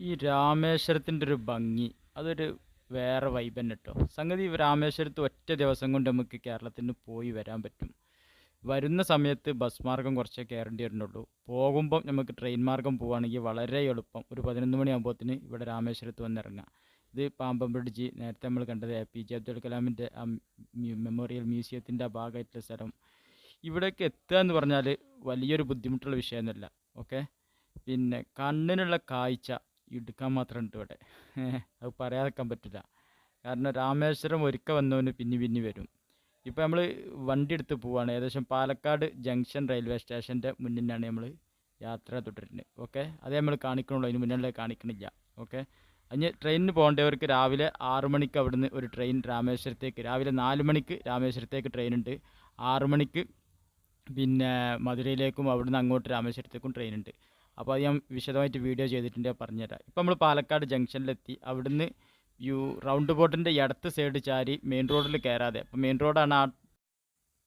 ഈ രാമേശ്വരത്തിന്റെ ഒരു ഭംഗി അതൊരു വേറെ വൈബ് തന്നെ കേട്ടോ സംഗതി രാമേശ്വരത്ത് ഒറ്റ ദിവസം കൊണ്ട് നമുക്ക് കേരളത്തിന് പോയി വരാൻ പറ്റും. വരുന്ന സമയത്ത് ബസ് മാർഗം കുറച്ചേ കയറേണ്ടി വരുന്നുള്ളൂ. പോകുമ്പം നമുക്ക് ട്രെയിൻ മാർഗം പോവുകയാണെങ്കിൽ വളരെ എളുപ്പം. ഒരു പതിനൊന്ന് മണിയാകുമ്പോഴത്തിന് ഇവിടെ രാമേശ്വരത്ത് വന്നിറങ്ങാം. ഇത് പാമ്പം ബ്രിഡ്ജ് നേരത്തെ നമ്മൾ കണ്ടത് എ പി ജെ അബ്ദുൽ കലാമിന്റെ മെമ്മോറിയൽ മ്യൂസിയത്തിന്റെ ആ ഭാഗമായിട്ടുള്ള സ്ഥലം. ഇവിടേക്ക് എത്തുക എന്ന് പറഞ്ഞാൽ വലിയൊരു ബുദ്ധിമുട്ടുള്ള വിഷയമൊന്നുമല്ല. ഓക്കെ പിന്നെ കണ്ണിനുള്ള കാഴ്ച എടുക്കാൻ മാത്രം ഉണ്ട് ഇവിടെ അത് പറയാതെക്കാൻ പറ്റില്ല. കാരണം രാമേശ്വരം ഒരുക്ക വന്നവന് പിന്നി പിന്നി വരും. ഇപ്പോൾ നമ്മൾ വണ്ടി എടുത്ത് പോവുകയാണ് ഏകദേശം പാലക്കാട് ജംഗ്ഷൻ റെയിൽവേ സ്റ്റേഷന്റെ മുന്നിലാണ് നമ്മൾ യാത്ര തുടരുന്നത്. ഓക്കെ? അതേ നമ്മൾ കാണിക്കണുള്ളൂ. അതിന് മുന്നിലേ കാണിക്കണില്ല. ഓക്കെ? അതിന് ട്രെയിനിന് പോകേണ്ടവർക്ക് രാവിലെ ആറ് മണിക്ക് അവിടുന്ന് ഒരു ട്രെയിൻ രാമേശ്വരത്തേക്ക് രാവിലെ നാല് മണിക്ക് രാമേശ്വരത്തേക്ക് ട്രെയിൻ ഉണ്ട് ആറ് മണിക്ക് പിന്നെ മധുരയിലേക്കും അവിടുന്ന് അങ്ങോട്ട് രാമേശ്വരത്തേക്കും ട്രെയിൻ ഉണ്ട് അപ്പോൾ അത് ഞാൻ വിശദമായിട്ട് വീഡിയോ ചെയ്തിട്ടുണ്ട് പറഞ്ഞുതരാം. ഇപ്പം നമ്മൾ പാലക്കാട് ജംഗ്ഷനിലെത്തി അവിടുന്ന് യു റൗണ്ട് ബോട്ടിന്റെ ഇടത്ത് സൈഡ് ചാരി മെയിൻ റോഡിൽ കയറാതെ അപ്പോൾ മെയിൻ റോഡാണ് ആ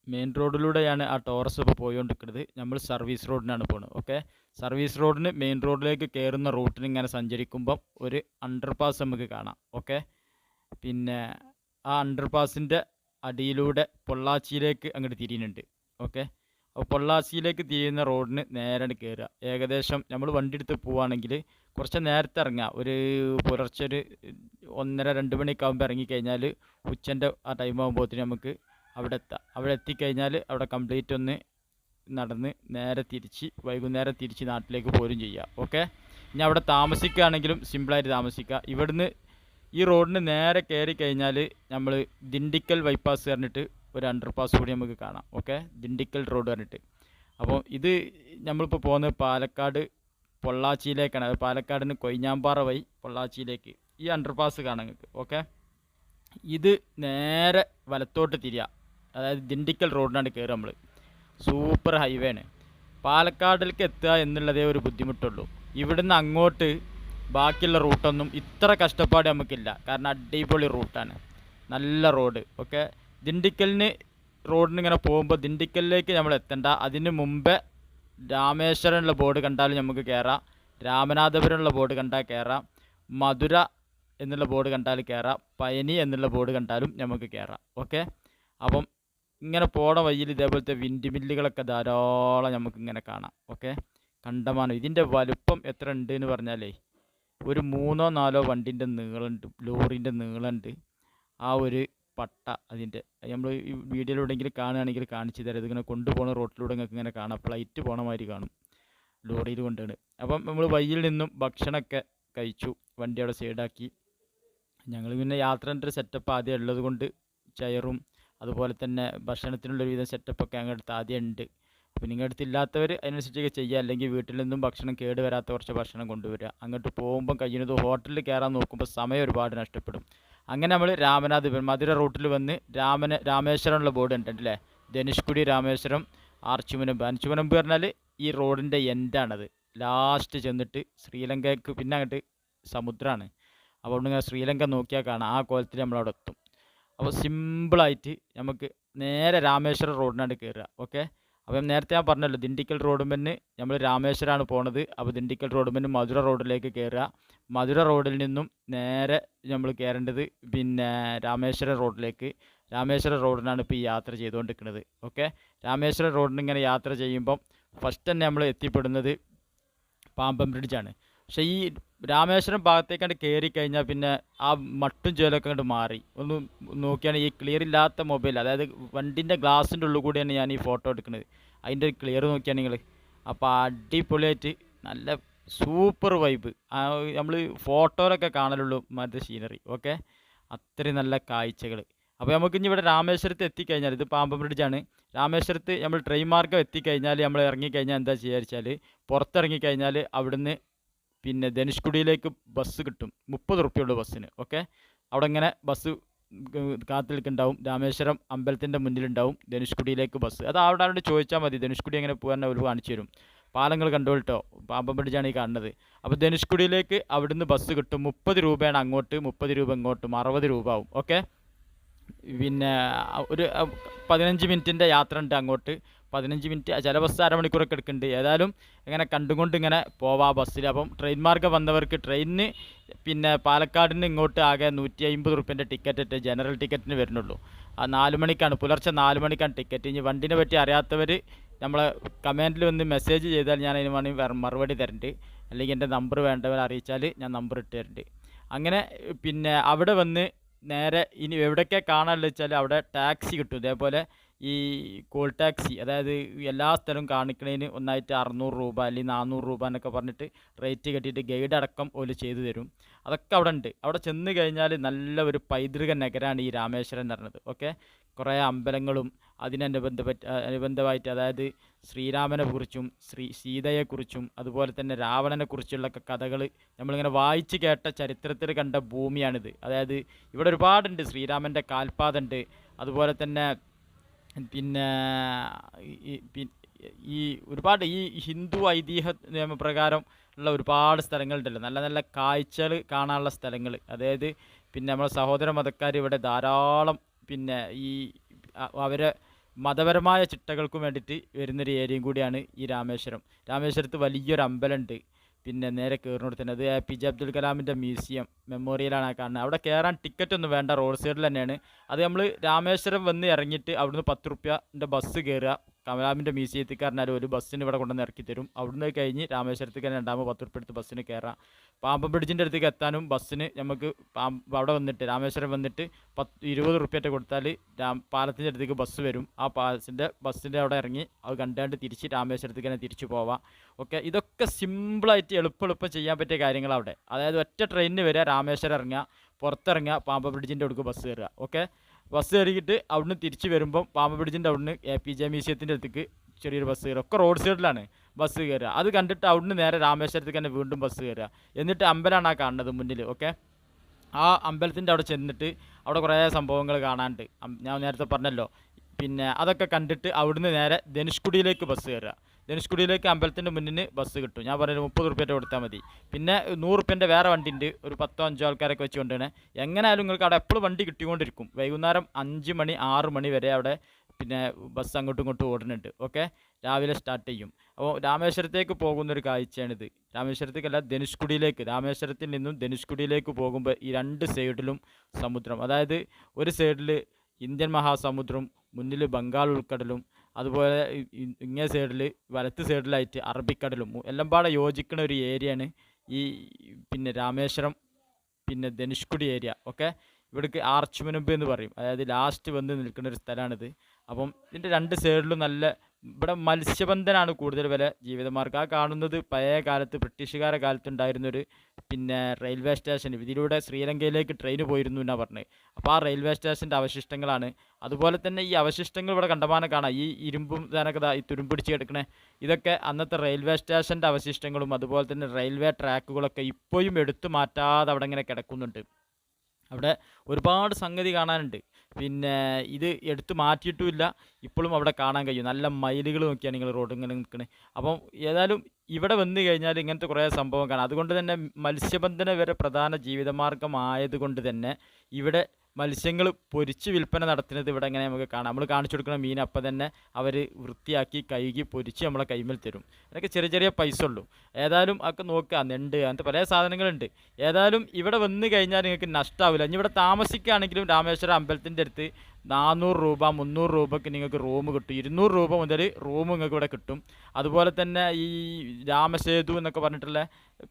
മെയിൻ റോഡിലൂടെയാണ് ആ ടോറസ് ഇപ്പോൾ പോയിക്കൊണ്ടിരിക്കുന്നത് നമ്മൾ സർവീസ് റോഡിനാണ് പോകുന്നത് ഓക്കെ സർവീസ് റോഡിന് മെയിൻ റോഡിലേക്ക് കയറുന്ന റൂട്ടിന് ഇങ്ങനെ സഞ്ചരിക്കുമ്പം ഒരു അണ്ടർപാസ് നമുക്ക് കാണാം ഓക്കെ പിന്നെ ആ അണ്ടർപാസിന്റെ അടിയിലൂടെ പൊള്ളാച്ചിയിലേക്ക് അങ്ങോട്ട് തിരിയുന്നുണ്ട് ഓക്കെ പൊള്ളാച്ചിയിലേക്ക് തിരിയുന്ന റോഡിന് നേരെ കയറുക ഏകദേശം നമ്മൾ വണ്ടി എടുത്ത് പോവുകയാണെങ്കിൽ കുറച്ച് നേരത്തെ ഇറങ്ങുക. ഒരു പുലർച്ചെ ഒരു ഒന്നര രണ്ട് മണിയൊക്കെ ആകുമ്പോൾ ഇറങ്ങിക്കഴിഞ്ഞാൽ ഉച്ചന്റെ ആ ടൈം ആകുമ്പോഴത്തേന് നമുക്ക് അവിടെ എത്താം. അവിടെ എത്തിക്കഴിഞ്ഞാൽ അവിടെ കംപ്ലീറ്റ് ഒന്ന് നടന്ന് നേരെ തിരിച്ച് വൈകുന്നേരം തിരിച്ച് നാട്ടിലേക്ക് പോരും ചെയ്യുക ഓക്കെ ഇനി അവിടെ താമസിക്കുകയാണെങ്കിലും സിമ്പിളായിട്ട് താമസിക്കുക ഇവിടുന്ന് ഈ റോഡിന് നേരെ കയറി കഴിഞ്ഞാൽ നമ്മൾ ദിണ്ടിക്കൽ ബൈപ്പാസ് പറഞ്ഞിട്ട് ഒരു അണ്ടർപാസ് കൂടി നമുക്ക് കാണാം. ഓക്കെ ദിണ്ടിക്കൽ റോഡ് പറഞ്ഞിട്ട്. അപ്പോൾ ഇത് നമ്മളിപ്പോൾ പോകുന്നത് പാലക്കാട് പൊള്ളാച്ചിയിലേക്കാണ്. അത് പാലക്കാടിന് കൊയ്ഞ്ഞാമ്പാറ വഴി പൊള്ളാച്ചിയിലേക്ക്. ഈ അണ്ടർപാസ് കാണാം നിങ്ങൾക്ക്. ഓക്കെ ഇത് നേരെ വലത്തോട്ട് തിരിയുക അതായത് ദിണ്ടിക്കൽ റോഡിനാണ് കയറുക നമ്മൾ സൂപ്പർ ഹൈവേ ആണ്. പാലക്കാടിലേക്ക് എത്തുക എന്നുള്ളതേ ഒരു ബുദ്ധിമുട്ടുള്ളൂ. ഇവിടുന്ന് അങ്ങോട്ട് ബാക്കിയുള്ള റൂട്ടൊന്നും ഇത്ര കഷ്ടപ്പാട് നമുക്കില്ല. കാരണം അടിപൊളി റൂട്ടാണ് നല്ല റോഡ് ഓക്കെ ദിണ്ടിക്കലിന് റോഡിന് ഇങ്ങനെ പോകുമ്പോൾ ദിണ്ടിക്കലിലേക്ക് നമ്മൾ എത്തണ്ട. അതിന് മുമ്പേ രാമേശ്വരമുള്ള ബോർഡ് കണ്ടാലും നമുക്ക് കയറാം രാമനാഥപുരമുള്ള ബോർഡ് കണ്ടാൽ കയറാം മധുര എന്നുള്ള ബോർഡ് കണ്ടാൽ കയറാം പയനി എന്നുള്ള ബോർഡ് കണ്ടാലും നമുക്ക് കയറാം ഓക്കെ? അപ്പം ഇങ്ങനെ പോണ വഴിയിൽ ഇതേപോലത്തെ വിൻഡ് മില്ലുകളൊക്കെ ധാരാളം നമുക്ക് ഇങ്ങനെ കാണാം. ഓക്കെ? കണ്ടമാനം. ഇതിന്റെ വലുപ്പം എത്ര ഉണ്ട് എന്ന് പറഞ്ഞാലേ ഒരു മൂന്നോ നാലോ വണ്ടിന്റെ നീളമുണ്ട്. ലോറിന്റെ നീളമുണ്ട്. ആ ഒരു പട്ട അതിന്റെ നമ്മൾ ഈ വീഡിയോയിലൂടെങ്കിലും കാണുകയാണെങ്കിൽ കാണിച്ചു തരാം. ഇതിങ്ങനെ കൊണ്ടുപോകുന്ന റോട്ടിലൂടെ നിങ്ങൾക്ക് ഇങ്ങനെ കാണാം. ഫ്ലൈറ്റ് പോണ മാതിരി കാണും. ലോറിയിൽ കൊണ്ടാണ് അപ്പം നമ്മൾ വഴിയിൽ നിന്നും ഭക്ഷണമൊക്കെ കഴിച്ചു വണ്ടി അവിടെ സൈഡാക്കി. ഞങ്ങൾ പിന്നെ യാത്രേന്റെ ഒരു സെറ്റപ്പ് ആദ്യം ഉള്ളത് കൊണ്ട് ചെയറും അതുപോലെ തന്നെ ഭക്ഷണത്തിനുള്ള വിധം സെറ്റപ്പൊക്കെ ഞങ്ങളുടെ അടുത്ത് ആദ്യം ഉണ്ട്. അപ്പോൾ നിങ്ങളുടെ അടുത്ത് ഇല്ലാത്തവർ അതിനനുസരിച്ചൊക്കെ ചെയ്യുക അല്ലെങ്കിൽ വീട്ടിൽ നിന്നും ഭക്ഷണം കേട് വരാത്ത കുറച്ച് ഭക്ഷണം കൊണ്ടുവരിക. അങ്ങോട്ട് പോകുമ്പം കഴിയുന്നത് ഹോട്ടലിൽ കയറാൻ നോക്കുമ്പോൾ സമയം ഒരുപാട് നഷ്ടപ്പെടും. അങ്ങനെ നമ്മൾ രാമനാഥപുരം മധുര റൂട്ടിൽ വന്ന് രാമന രാമേശ്വരമുള്ള ബോർഡ് ഉണ്ടല്ലേ ധനുഷ്കുടി രാമേശ്വരം ആർച്ചുമുനമ്പ്. ആർച്ചുമുനമ്പ് പറഞ്ഞാൽ ഈ റോഡിന്റെ എൻഡാണത്. ലാസ്റ്റ് ചെന്നിട്ട് ശ്രീലങ്കയ്ക്ക് പിന്നെ അങ്ങോട്ട് സമുദ്രമാണ് അപ്പോൾ ഇങ്ങനെ ശ്രീലങ്ക നോക്കിയാൽ കാണാം. ആ കോലത്തിൽ നമ്മളവിടെ എത്തും. അപ്പോൾ സിമ്പിളായിട്ട് നമുക്ക് നേരെ രാമേശ്വരം റോഡിനാണ് കയറുക ഓക്കെ അപ്പം നേരത്തെ ഞാൻ പറഞ്ഞല്ലോ ദിണ്ടിക്കൽ റോഡുമെന്ന് നമ്മൾ രാമേശ്വരമാണ് പോണത്. അപ്പോൾ ദിണ്ടിക്കൽ റോഡുമെന്ന് മധുര റോഡിലേക്ക് കയറുക മധുര റോഡിൽ നിന്നും നേരെ നമ്മൾ കയറേണ്ടത് പിന്നെ രാമേശ്വരം റോഡിലേക്ക്. രാമേശ്വരം റോഡിനാണ് ഇപ്പോൾ ഈ യാത്ര ചെയ്തുകൊണ്ടിരിക്കുന്നത്. ഓക്കെ? രാമേശ്വരം റോഡിന് ഇങ്ങനെ യാത്ര ചെയ്യുമ്പം ഫസ്റ്റ് തന്നെ നമ്മൾ എത്തിപ്പെടുന്നത് പാമ്പം ബ്രിഡ്ജാണ് പക്ഷേ ഈ രാമേശ്വരം ഭാഗത്തേക്ക് കണ്ട് കയറി കഴിഞ്ഞാൽ പിന്നെ ആ മട്ടും ചേലൊക്കെ അങ്ങോട്ട് മാറി. ഒന്ന് നോക്കിയാണ് ഈ ക്ലിയർ ഇല്ലാത്ത മൊബൈൽ അതായത് വണ്ടിന്റെ ഗ്ലാസിന്റെ ഉള്ളിൽ കൂടിയാണ് ഞാൻ ഈ ഫോട്ടോ എടുക്കുന്നത് അതിന്റെ ക്ലിയർ നോക്കിയാണ് നിങ്ങൾ അപ്പോൾ അടിപൊളിയായിട്ട് നല്ല സൂപ്പർ വൈബ് നമ്മൾ ഫോട്ടോയിലൊക്കെ കാണലുള്ളൂ മറ്റേ സീനറി ഓക്കെ അത്രയും നല്ല കാഴ്ചകൾ അപ്പോൾ നമുക്ക് ഇനി ഇവിടെ രാമേശ്വരത്ത് എത്തിക്കഴിഞ്ഞാൽ ഇത് പാമ്പം ബ്രിഡ്ജാണ് രാമേശ്വരത്ത് നമ്മൾ ട്രെയിൻ മാർഗം എത്തിക്കഴിഞ്ഞാൽ നമ്മൾ ഇറങ്ങിക്കഴിഞ്ഞാൽ എന്താ വെച്ചാൽ പുറത്തിറങ്ങിക്കഴിഞ്ഞാൽ അവിടുന്ന് പിന്നെ ധനുഷ്കുടിയിലേക്ക് ബസ് കിട്ടും. മുപ്പത് റുപ്യുള്ളൂ ബസ്സിന് ഓക്കെ അവിടെ ഇങ്ങനെ ബസ് കാത്തിൽക്കുണ്ടാവും രാമേശ്വരം അമ്പലത്തിന്റെ മുന്നിലുണ്ടാവും ധനുഷ്കുടിയിലേക്ക് ബസ് അത് അവിടെ അവിടെ ചോദിച്ചാൽ മതി. ധനുഷ്കുടി എങ്ങനെ പോകാൻ അവർ കാണിച്ചു തരും. പാലങ്ങൾ കണ്ടോട്ടോ പാമ്പം പിടിച്ചാണ് ഈ കാണുന്നത്. അപ്പോൾ ധനുഷ്കുടിയിലേക്ക് അവിടുന്ന് ബസ് കിട്ടും. മുപ്പത് രൂപയാണ് അങ്ങോട്ട് മുപ്പത് രൂപ ഇങ്ങോട്ടും. അറുപത് രൂപ ആവും ഓക്കെ പിന്നെ ഒരു പതിനഞ്ച് മിനിറ്റിന്റെ യാത്ര ഉണ്ട് അങ്ങോട്ട്. പതിനഞ്ച് മിനിറ്റ് ചില ബസ് അരമണിക്കൂറൊക്കെ എടുക്കുന്നുണ്ട്. ഏതായാലും ഇങ്ങനെ കണ്ടുകൊണ്ട് ഇങ്ങനെ പോവാം ബസ്സിൽ അപ്പം ട്രെയിൻ മാർഗം വന്നവർക്ക് ട്രെയിനിന് പിന്നെ പാലക്കാടിന് ഇങ്ങോട്ട് ആകെ നൂറ്റി അമ്പത് റുപ്യന്റെ ടിക്കറ്റ് ജനറൽ ടിക്കറ്റിന് വരുന്നുള്ളൂ. ആ നാല് മണിക്കാണ് പുലർച്ചെ നാല് മണിക്കാണ് ടിക്കറ്റ് ഇനി വണ്ടിനെ പറ്റി അറിയാത്തവർ നമ്മളെ കമന്റിൽ വന്ന് മെസ്സേജ് ചെയ്താൽ ഞാൻ അതിന് വേണമെങ്കിൽ മറുപടി തരുന്നുണ്ട് അല്ലെങ്കിൽ എന്റെ നമ്പർ വേണ്ടവർ അറിയിച്ചാൽ ഞാൻ നമ്പർ ഇട്ട് തരുന്നുണ്ട് അങ്ങനെ പിന്നെ അവിടെ വന്ന് നേരെ ഇനി എവിടെയൊക്കെ കാണാനുള്ള വെച്ചാൽ അവിടെ ടാക്സി കിട്ടും. ഇതേപോലെ ഈ കോൾ ടാക്സി അതായത് എല്ലാ സ്ഥലവും കാണിക്കണതിന് ഒന്നായിട്ട് അറുന്നൂറ് രൂപ അല്ലെങ്കിൽ നാനൂറ് രൂപ എന്നൊക്കെ പറഞ്ഞിട്ട് റേറ്റ് കെട്ടിയിട്ട് ഗൈഡ് അടക്കം ഓൽ ചെയ്തു തരും. അതൊക്കെ അവിടെ ഉണ്ട്. അവിടെ ചെന്ന് കഴിഞ്ഞാൽ നല്ല ഒരു പൈതൃക നഗരമാണ് ഈ രാമേശ്വരം എന്ന് പറഞ്ഞത് ഓക്കെ കുറേ അമ്പലങ്ങളും അതിനനുബന്ധ അനുബന്ധമായിട്ട് അതായത് ശ്രീരാമനെ കുറിച്ചും ശ്രീ സീതയെക്കുറിച്ചും അതുപോലെ തന്നെ രാവണനെ കുറിച്ചുള്ള കഥകൾ നമ്മളിങ്ങനെ വായിച്ച് കേട്ട ചരിത്രത്തിൽ കണ്ട ഭൂമിയാണിത്. അതായത് ഇവിടെ ഒരുപാടുണ്ട്. ശ്രീരാമന്റെ കാൽപാതുണ്ട് അതുപോലെ തന്നെ പിന്നെ ഈ ഒരുപാട് ഈ ഹിന്ദു ഐതിഹ്യ നിയമപ്രകാരം ഉള്ള ഒരുപാട് സ്ഥലങ്ങളുണ്ടല്ലോ. നല്ല നല്ല കാഴ്ചകൾ കാണാനുള്ള സ്ഥലങ്ങൾ അതായത് പിന്നെ നമ്മളെ സഹോദര മതക്കാർ ഇവിടെ ധാരാളം പിന്നെ ഈ അവരെ മതപരമായ ചിട്ടകൾക്കും വേണ്ടിയിട്ട് വരുന്നൊരു ഏരിയയും കൂടിയാണ് ഈ രാമേശ്വരം. രാമേശ്വരത്ത് വലിയൊരു അമ്പലമുണ്ട്. പിന്നെ നേരെ കയറിനോട് തന്നെ. അത് എ പി. ജെ. അബ്ദുൽ കലാമിന്റെ മ്യൂസിയം മെമ്മോറിയലാണ് കാണുന്നത്. അവിടെ കയറാൻ ടിക്കറ്റ് ഒന്നും വേണ്ട റോഡ് സൈഡിൽ തന്നെയാണ്. അത് നമ്മൾ രാമേശ്വരം വന്ന് ഇറങ്ങിയിട്ട് അവിടുന്ന് പത്ത് റുപ്യന്റെ ബസ് കയറുക കലാമിന്റെ മ്യൂസിയത്തിൽ പറഞ്ഞാൽ ഒരു ബസ്സിന് ഇവിടെ കൊണ്ടുവന്ന് ഇറക്കി തരും. അവിടുന്ന് കഴിഞ്ഞ് രാമേശ്വരത്തേക്ക് രണ്ടാമത് പത്ത് ഉറുപ്പ് എടുത്ത് ബസ്സിന് കയറാം. പാമ്പൻ ബ്രിഡ്ജിന്റെ അടുത്തേക്ക് എത്താനും ബസ്സിന് നമുക്ക് പാമ്പ് അവിടെ വന്നിട്ട് രാമേശ്വരം വന്നിട്ട് പത്ത് ഇരുപത് ഉറുപ്പ്യറ്റ കൊടുത്താൽ രാം പാലത്തിന്റെ അടുത്തേക്ക് ബസ് വരും. ആ പാലത്തിന്റെ ബസ്സിന്റെ അവിടെ ഇറങ്ങി അത് കണ്ടാണ്ട് തിരിച്ച് രാമേശ്വരത്തേക്ക് തന്നെ തിരിച്ചു പോവാം. ഓക്കെ ഇതൊക്കെ സിമ്പിളായിട്ട് എളുപ്പം എളുപ്പം ചെയ്യാൻ പറ്റിയ കാര്യങ്ങൾ അവിടെ. അതായത് ഒറ്റ ട്രെയിനിന് വരിക രാമേശ്വരം ഇറങ്ങുക പുറത്തിറങ്ങുക പാമ്പ ബ്രിഡ്ജിന്റെ അടുക്ക് ബസ് കയറുക. ഓക്കെ ബസ് കയറിയിട്ട് അവിടുന്ന് തിരിച്ച് വരുമ്പം പാമ്പ ബ്രിഡ്ജിന്റെ അവിടുന്ന് എ പി ജെ മ്യൂസിയത്തിന്റെ അടുത്തേക്ക് ചെറിയൊരു ബസ് കയറുക ഒക്കെ റോഡ് സൈഡിലാണ് ബസ് കയറുക. അത് കണ്ടിട്ട് അവിടുന്ന് നേരെ രാമേശ്വരത്തേക്ക് തന്നെ വീണ്ടും ബസ് കയറുക. എന്നിട്ട് അമ്പലമാണ് ആ കാണുന്നത് മുന്നിൽ ഓക്കെ ആ അമ്പലത്തിന്റെ അവിടെ ചെന്നിട്ട് അവിടെ കുറേ സംഭവങ്ങൾ കാണാനുണ്ട്. ഞാൻ നേരത്തെ പറഞ്ഞല്ലോ. പിന്നെ അതൊക്കെ കണ്ടിട്ട് അവിടുന്ന് നേരെ ധനുഷ്കുടിയിലേക്ക് ബസ് കയറുക. ധനുഷ്കുടിയിലേക്ക് അമ്പലത്തിന്റെ മുന്നിന് ബസ് കിട്ടും. ഞാൻ പറയുന്നത് മുപ്പത് റുപ്യന്റെ കൊടുത്താൽ മതി. പിന്നെ നൂറ് റുപ്യന്റെ വേറെ വണ്ടി ഉണ്ട് ഒരു പത്തോ അഞ്ചോ ആൾക്കാരൊക്കെ വെച്ച് കൊണ്ടുവരണേ എങ്ങനെയായാലും നിങ്ങൾക്ക് അവിടെ എപ്പോഴും വണ്ടി കിട്ടിക്കൊണ്ടിരിക്കും. വൈകുന്നേരം അഞ്ച് മണി ആറ് മണി വരെ അവിടെ പിന്നെ ബസ് അങ്ങോട്ടും ഇങ്ങോട്ടും ഓടുന്നുണ്ട്. ഓക്കെ? രാവിലെ സ്റ്റാർട്ട് ചെയ്യും. അപ്പോൾ രാമേശ്വരത്തേക്ക് പോകുന്ന ഒരു കാഴ്ചയാണിത്. രാമേശ്വരത്തേക്കല്ല ധനുഷ്കുടിയിലേക്ക്. രാമേശ്വരത്തിൽ നിന്നും ധനുഷ്കുടിയിലേക്ക് പോകുമ്പോൾ ഈ രണ്ട് സൈഡിലും സമുദ്രം. അതായത് ഒരു സൈഡിൽ ഇന്ത്യൻ മഹാസമുദ്രം മുന്നിൽ ബംഗാൾ ഉൾക്കടലും അതുപോലെ ഇങ്ങേ സൈഡിൽ വലത്ത് സൈഡിലായിട്ട് അറബിക്കടലും എല്ലാം പാടെ യോജിക്കുന്ന ഒരു ഏരിയയാണ് ഈ പിന്നെ രാമേശ്വരം പിന്നെ ധനുഷ്കുടി ഏരിയ. ഓക്കെ ഇവിടേക്ക് ആർച്ച് മുനമ്പ് എന്ന് പറയും. അതായത് ലാസ്റ്റ് വന്ന് നിൽക്കുന്ന ഒരു സ്ഥലമാണിത്. അപ്പം ഇതിന്റെ രണ്ട് സൈഡിലും നല്ല ഇവിടെ മത്സ്യബന്ധനാണ് കൂടുതൽ വില. ജീവിതമാർഗം ആ കാണുന്നത് പഴയ കാലത്ത് ബ്രിട്ടീഷുകാരെ കാലത്ത് ഉണ്ടായിരുന്നൊരു പിന്നെ റെയിൽവേ സ്റ്റേഷൻ. ഇതിലൂടെ ശ്രീലങ്കയിലേക്ക് ട്രെയിൻ പോയിരുന്നു എന്നാണ് പറഞ്ഞത് അപ്പോൾ ആ റെയിൽവേ സ്റ്റേഷന്റെ അവശിഷ്ടങ്ങളാണ്. അതുപോലെ തന്നെ ഈ അവശിഷ്ടങ്ങൾ ഇവിടെ കണ്ടമാനം കാണാം. ഈ ഇരുമ്പും ഇതാനൊക്കെ ഈ തുരുമ്പിടിച്ച് കിടക്കണേ. ഇതൊക്കെ അന്നത്തെ റെയിൽവേ സ്റ്റേഷന്റെ അവശിഷ്ടങ്ങളും അതുപോലെ തന്നെ റെയിൽവേ ട്രാക്കുകളൊക്കെ ഇപ്പോഴും എടുത്തു മാറ്റാതെ അവിടെ ഇങ്ങനെ കിടക്കുന്നുണ്ട്. അവിടെ ഒരുപാട് സംഗതി കാണാനുണ്ട്. പിന്നെ ഇത് എടുത്തു മാറ്റിയിട്ടുമില്ല. ഇപ്പോഴും അവിടെ കാണാൻ കഴിയും. നല്ല മയിലുകൾ നോക്കിയാണ് നിങ്ങൾ റോഡ് ഇങ്ങനെ നിൽക്കുന്നത് അപ്പം ഏതായാലും ഇവിടെ വന്നു കഴിഞ്ഞാൽ ഇങ്ങനത്തെ കുറേ സംഭവം കാണാം. അതുകൊണ്ട് തന്നെ മത്സ്യബന്ധന വരെ പ്രധാന ജീവിതമാർഗമായതുകൊണ്ട് തന്നെ ഇവിടെ മത്സ്യങ്ങൾ പൊരിച്ച് വിൽപ്പന നടത്തുന്നത് ഇവിടെ ഇങ്ങനെ നമുക്ക് കാണാം? നമ്മൾ കാണിച്ചു കൊടുക്കുന്ന മീൻ അപ്പം തന്നെ അവർ വൃത്തിയാക്കി കഴുകി പൊരിച്ച് നമ്മളെ കൈമിൽ തരും. അതൊക്കെ ചെറിയ ചെറിയ പൈസ ഉള്ളൂ. ഏതായാലും ഒക്കെ നോക്കുക. നെണ്ട് അങ്ങനത്തെ പല സാധനങ്ങളുണ്ട്. ഏതായാലും ഇവിടെ വന്നു കഴിഞ്ഞാൽ നിങ്ങൾക്ക് നഷ്ടമാവില്ല ഇനി ഇവിടെ താമസിക്കുകയാണെങ്കിലും രാമേശ്വരം അമ്പലത്തിന്റെ അടുത്ത് നാനൂറ് രൂപ മുന്നൂറ് രൂപയ്ക്ക് നിങ്ങൾക്ക് റൂം കിട്ടും. ഇരുന്നൂറ് രൂപ മുതൽ റൂം നിങ്ങൾക്ക് ഇവിടെ കിട്ടും. അതുപോലെ തന്നെ ഈ രാമസേതു എന്നൊക്കെ പറഞ്ഞിട്ടുള്ള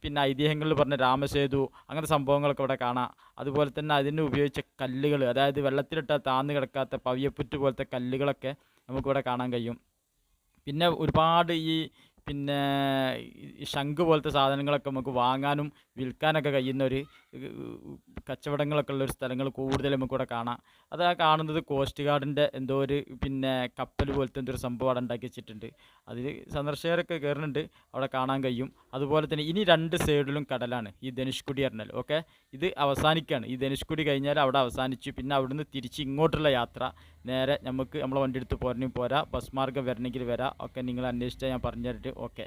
പിന്നെ ഐതിഹ്യങ്ങളിൽ പറഞ്ഞ രാമസേതു അങ്ങനത്തെ സംഭവങ്ങളൊക്കെ ഇവിടെ കാണാം. അതുപോലെ തന്നെ അതിന് ഉപയോഗിച്ച കല്ലുകൾ അതായത് വെള്ളത്തിലിട്ടാൽ താന്ന് കിടക്കാത്ത പവിയപ്പുറ്റ് പോലത്തെ കല്ലുകളൊക്കെ നമുക്കിവിടെ കാണാൻ കഴിയും. പിന്നെ ഒരുപാട് ഈ പിന്നെ ശംഖ് പോലത്തെ സാധനങ്ങളൊക്കെ നമുക്ക് വാങ്ങാനും വിൽക്കാനൊക്കെ കഴിയുന്ന ഒരു കച്ചവടങ്ങളൊക്കെ ഉള്ള ഒരു സ്ഥലങ്ങൾ കൂടുതൽ നമുക്കിവിടെ കാണാം. അത് ആ കാണുന്നത് കോസ്റ്റ് ഗാർഡിന്റെ എന്തോ ഒരു പിന്നെ കപ്പൽ പോലത്തെ എന്തോ ഒരു സംഭവം അവിടെ ഉണ്ടാക്കി വെച്ചിട്ടുണ്ട്. അതിൽ സന്ദർശകരൊക്കെ കയറുന്നുണ്ട്. അവിടെ കാണാൻ കഴിയും. അതുപോലെ തന്നെ ഇനി രണ്ട് സൈഡിലും കടലാണ്. ഈ ധനുഷ്കുടി പറഞ്ഞാൽ ഓക്കെ? ഇത് അവസാനിക്കുകയാണ് ഈ ധനുഷ്കുടി കഴിഞ്ഞാൽ അവിടെ അവസാനിച്ചു. പിന്നെ അവിടുന്ന് തിരിച്ച് ഇങ്ങോട്ടുള്ള യാത്ര. നേരെ നമുക്ക് നമ്മളെ വണ്ടി എടുത്ത് പോരണമെങ്കിൽ പോരാ. ബസ് മാർഗം വരണമെങ്കിൽ വരാം. ഒക്കെ നിങ്ങൾ അന്വേഷിച്ചാൽ ഞാൻ പറഞ്ഞു തരട്ട് ഓക്കെ?